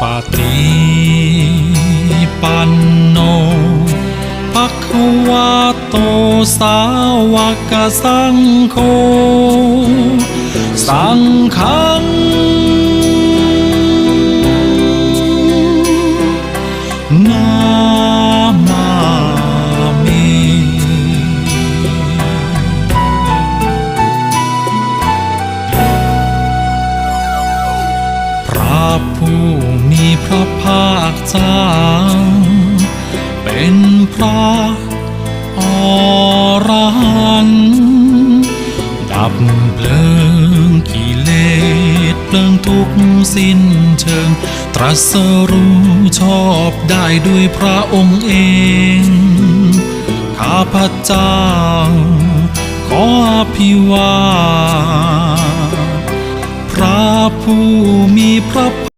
ปาฏิปันโนภะควาโตสาวกสังโฆสังฆา ผู้มีพระภาคเจ้าเป็นพระอรหันต์ดับเพลิงกิเลสเพลิงทุกสิ้นเชิง ตรัสรู้ชอบได้ด้วยพระองค์เอง ข้าพเจ้า ขออภิวาพระผู้มีพระ